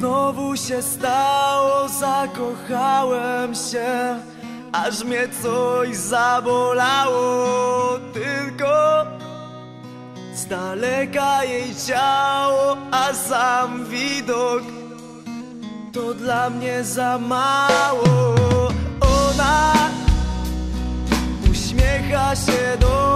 znowu się stało, zakochałem się, aż mnie coś zabolało, tylko z daleka jej ciało, a sam widok to dla mnie za mało. Ona uśmiecha się do